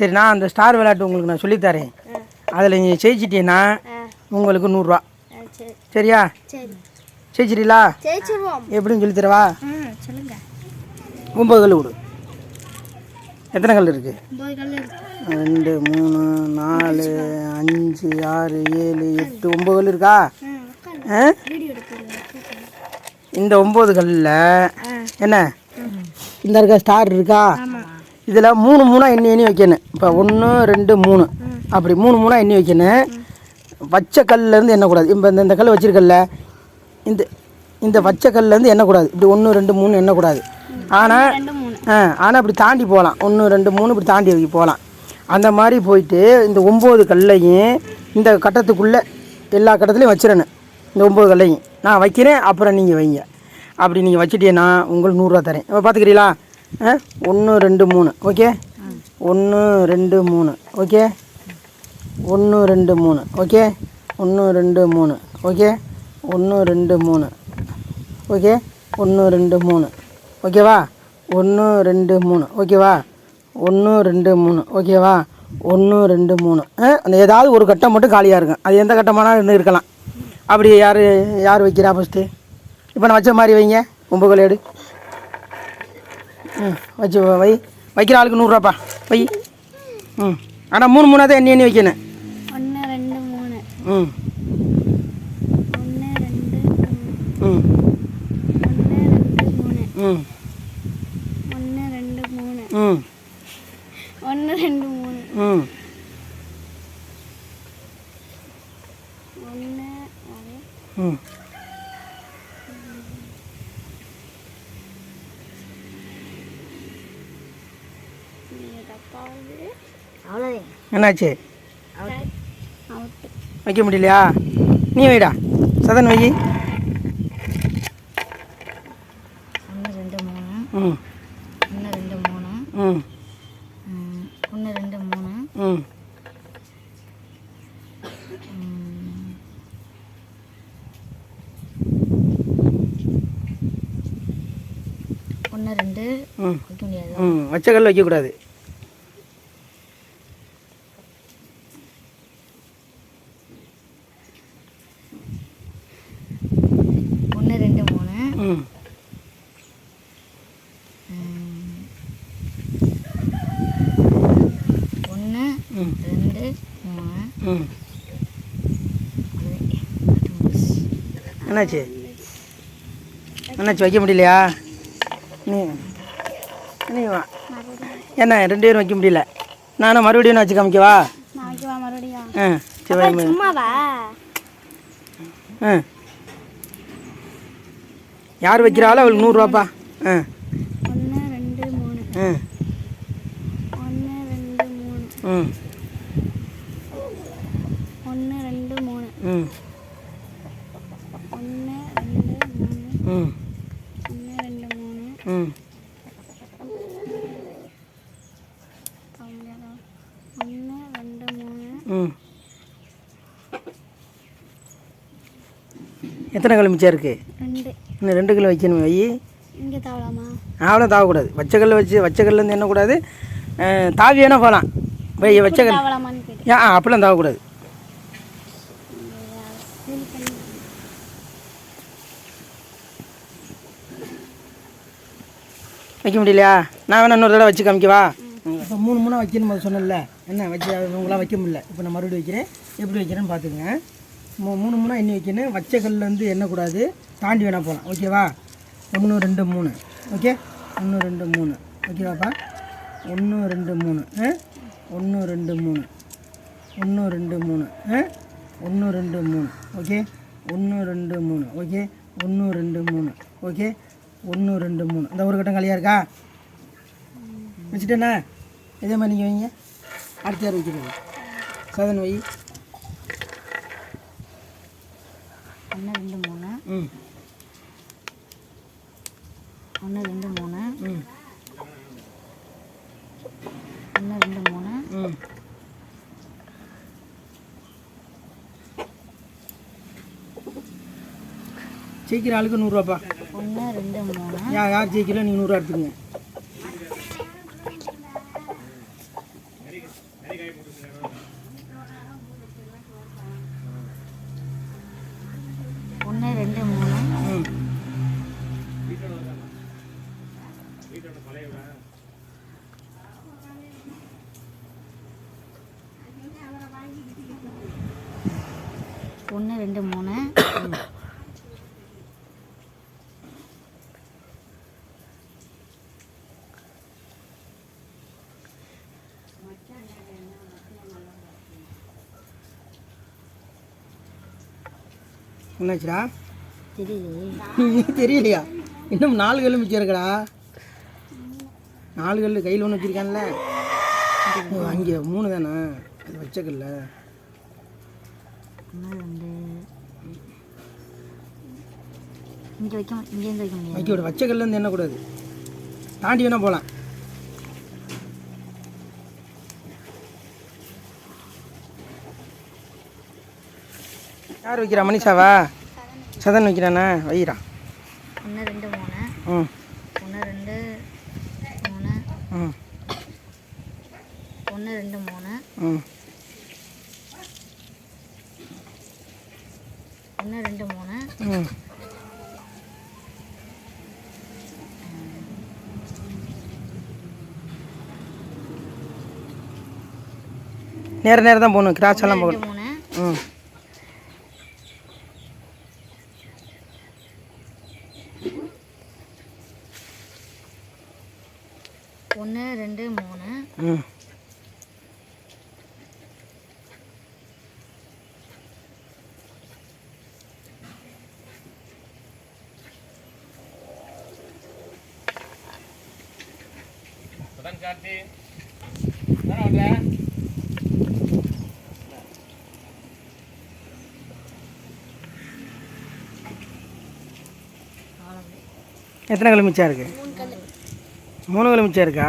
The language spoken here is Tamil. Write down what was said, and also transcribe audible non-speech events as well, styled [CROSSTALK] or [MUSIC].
சரி நான் அந்த ஸ்டார் விளையாட்டு உங்களுக்கு நான் சொல்லித்தரேன். அதில் நீங்கள் ஜெயிச்சிட்டீங்கன்னா உங்களுக்கு நூறுரூவா. சரி. சரியா? ஜெயிச்சிருவோம். எப்படின்னு சொல்லி தரவா ஒம்பது கல் கொடு. எத்தனை கல் இருக்கு? ரெண்டு மூணு நாலு அஞ்சு ஆறு ஏழு எட்டு ஒம்பது கல் இருக்கா? இந்த ஒம்பது கல்லில் என்ன? இந்த இருக்க ஸ்டார் இருக்கா? இதில் மூணு மூணாக எண்ணி எண்ணி வைக்கணும். இப்போ ஒன்று ரெண்டு மூணு. அப்படி மூணு மூணாக எண்ணி வைக்கணும். வச்ச கல்லேருந்து எண்ணக்கூடாது. இப்போ இந்த இந்த கல் வச்சிருக்கல்ல இந்த இந்த வச்ச கல்லேருந்து எண்ணக்கூடாது. இப்படி ஒன்று ரெண்டு மூணு எண்ணக்கூடாது. ஆனால் ஆனால் இப்படி தாண்டி போகலாம். ஒன்று ரெண்டு மூணு இப்படி தாண்டி வைக்க போகலாம். அந்த மாதிரி போயிட்டு இந்த ஒம்பது கல்லையும் இந்த கட்டத்துக்குள்ளே எல்லா கட்டத்துலையும் வச்சிடணும். இந்த ஒம்பது கல்லையும். நான் வைக்கிறேன் அப்புறம் நீங்கள் வைங்க. அப்படி நீங்கள் வச்சிட்டீங்கன்னா உங்களுக்கு நூறுரூவா தரேன். இப்போ பார்த்துக்கிறீங்களா? ஒன்று ரெண்டு மூணு. ஓகே? ஒன்று ரெண்டு மூணு. ஓகே? ஒன்று ரெண்டு மூணு. ஓகே? ஒன்று ரெண்டு மூணு. ஓகே? ஒன்று ரெண்டு மூணு. ஓகே? ஒன்று ரெண்டு மூணு. ஓகேவா? ஒன்று ரெண்டு மூணு. ஓகேவா? ஒன்று ரெண்டு மூணு. ஓகேவா? ஒன்று ரெண்டு மூணு. ஆ, அந்த ஏதாவது ஒரு கட்டம் மட்டும் காலியாக இருக்கும். அது எந்த கட்டமானாலும் இருக்கலாம். அப்படி யார் யார் வைக்கிறா ஃபஸ்ட்டு இப்போ நான் வச்ச மாதிரி வைங்க. ஒம்பது எடு. ம் வச்சு வை வைக்கிற ஆளுக்கு நூறுரூவாப்பா. வை. ம். ஆனால் மூணு மூணாக தான் எண்ணி எண்ணி வைக்கணும். ஒன்று ரெண்டு மூணு. ம். ஒன்று ரெண்டு ம். ம். ஒன்று ரெண்டு மூணு. ம். ஒன்று ரெண்டு மூணு. ம். ஒன்று ம். என்னாச்சு? வைக்க முடியலையா? நீ வைடா. சதன் வை. ஒன்று ரெண்டு மூணு. ம். ஒன்று ரெண்டு மூணு. ம். ம், ஒன்று ரெண்டு மூணு. ம். ம், ஒன்று ரெண்டு. ம். வைக்க முடியாது. ம். வச்ச கல் வைக்கக்கூடாது ஒன்று ரெண்டு மூணு ம் ஒன்று ம் ரெண்டு மூணு. ம். என்னாச்சு? என்னாச்சு? வைக்க முடியலையா? நீ நீ வா. என்ன ரெண்டு பேரும் வைக்க முடியல? நானும் மறுபடியும் நான் வச்சு காமிக்கவா? ஆ சரி ஆ யார் வைக்கிறாளோ அவளுக்கு நூறுரூவாப்பா ஆ ஒன்று ரெண்டு மூணு. ஆ ஒன்று ரெண்டு மூணு. ம் ஒன்று ரெண்டு மூணு ம். ஒன்று ரெண்டு மூணு. ம். ஒன்று ரெண்டு மூணு. ம். ஒன்று ரெண்டு மூணு. ம். எத்தனை கிலோ மிச்சம் இருக்குது ரெண்டு. இன்னும் ரெண்டு கிலோ வைக்கணும் வை. இங்கே தவலாமா? அவ்வளோ தாவக்கூடாது. வச்ச கல் வச்சு வச்ச கல்லேருந்து எண்ணக்கூடாது அஹ், தாவி வேணால் போகலாம் வச்ச கல். ஏன் அப்படிலாம் தாவக்கூடாது. வைக்க முடியலையா? நான் வேணா இன்னொரு தடவை வச்சு காமிக்கவா? இப்போ மூணு மூணாக வைக்கணும் அது சொன்னேன்ல. என்ன வச்சு உங்களாம் வைக்க முடியல. இப்போ நான் மறுபடியும் வைக்கிறேன். எப்படி வைக்கிறேன்னு பார்த்துக்குங்க. மூ மூணு மூணாக எண்ணி வைக்கணும்? வச்ச கல்லேருந்து எண்ணக்கூடாது. தாண்டி வேணால் போகலாம். ஓகேவா ஒன்று ரெண்டு மூணு. ஓகே ஒன்று ரெண்டு மூணு. ஓகேவாப்பா ஒன்று ரெண்டு மூணு. ஆ? ஒன்று ரெண்டு மூணு. ஒன்று ரெண்டு மூணு. ஆ? ஒன்று ரெண்டு மூணு. ஓகே? ஒன்று ரெண்டு மூணு. ஓகே? ஒன்று ரெண்டு மூணு. ஓகே? ஒன்று ரெண்டு மூணு. இந்த ஒரு கட்டம் காலியாக இருக்கா? வச்சுட்டேண்ணா. இதே மாதிரி நீங்கள் வைங்க. அடுத்த யார் வைக்கிறது? சதன் வை. ஒன்று ரெண்டு மூணு. ம். ஒன்று ரெண்டு மூணு. ம். ஒன்று ரெண்டு மூணு. ம். ஜெயிக்கிற ஆளுக்கு நூறுரூவாப்பா. ஒன்று ரெண்டு மூணு? யார் யார் ஜெயிக்கிறோ நீங்கள் நூறுரூவா எடுத்துக்கங்க. ஒன்று ரெண்டு மூணு? ஒன்று ரெண்டு மூணு? என்னாச்சுடா? தெரியலையே. [LAUGHS] தெரியலையா? இன்னும் நாலு கல் மிச்சம் இருக்கடா. நாலு கல் கையில் ஒன்று வச்சிருக்கான்ல. அங்கே மூணு தானே? அது வச்ச கல்ல இங்கே வைக்க வைக்க முடியாது வச்ச கல்ல இருந்து எண்ணக்கூடாது தாண்டி வேணா போகலாம் யார் வைக்கிறா? மனிஷாவா? சதன் வைக்கிறானா? வைக்கிறா ஒன்று ரெண்டு மூணு. ம். ஒன்று ரெண்டு மூணு. ம். ஒன்று ரெண்டு மூணு. ம். ஒன்று ரெண்டு மூணு. ம். நேர நேரம் தான் போகணும். கிராஸ் எல்லாம் போகணும். ம் ஒன்று ரெண்டு மூணு. ம். எத்தனை கிலோ மிச்சம் இருக்கு? மூணு கிலோ இருக்கா?